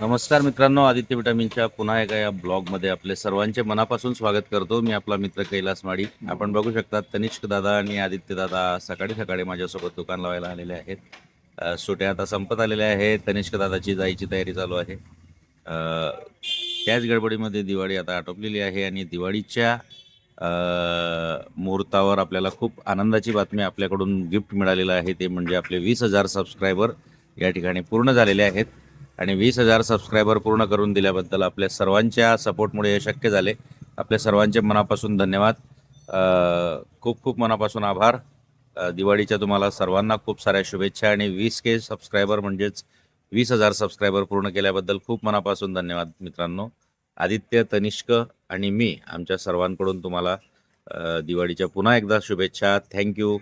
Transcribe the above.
नमस्कार मित्रांनो आदित्य विटामिनच्या पुन्हा एका या ब्लॉगमध्ये आपले सर्वांचे मनापासून स्वागत करतो. मी आपला मित्र कैलास माडी. आपण बघू शकता तनिष्क दादा आणि आदित्य दादा सकाळी सकाळी माझ्यासोबत दुकान लावायला आलेले आहेत. सुट्या आता संपत आलेल्या आहेत. तनिष्क दादाची जायची तयारी चालू आहे. त्याच गडबडीमध्ये दिवाळी आता आटोपलेली आहे आणि दिवाळीच्या मुहूर्तावर आपल्याला खूप आनंदाची बातमी आपल्याकडून गिफ्ट मिळालेलं आहे. ते म्हणजे आपले वीस हजार सबस्क्रायबर या ठिकाणी पूर्ण झालेले आहेत. आणि वीस हजार सबस्क्रायबर पूर्ण करून दिल्याबद्दल आपल्या सर्वांच्या सपोर्टमुळे हे शक्य झाले. आपल्या सर्वांचे मनापासून धन्यवाद. खूप खूप मनापासून आभार. दिवाळीच्या तुम्हाला सर्वांना खूप साऱ्या शुभेच्छा आणि वीस के सबस्क्रायबर म्हणजेच वीस हजार सबस्क्रायबर पूर्ण केल्याबद्दल खूप मनापासून धन्यवाद मित्रांनो. आदित्य तनिष्क आणि मी आमच्या सर्वांकडून तुम्हाला दिवाळीच्या पुन्हा एकदा शुभेच्छा. थँक्यू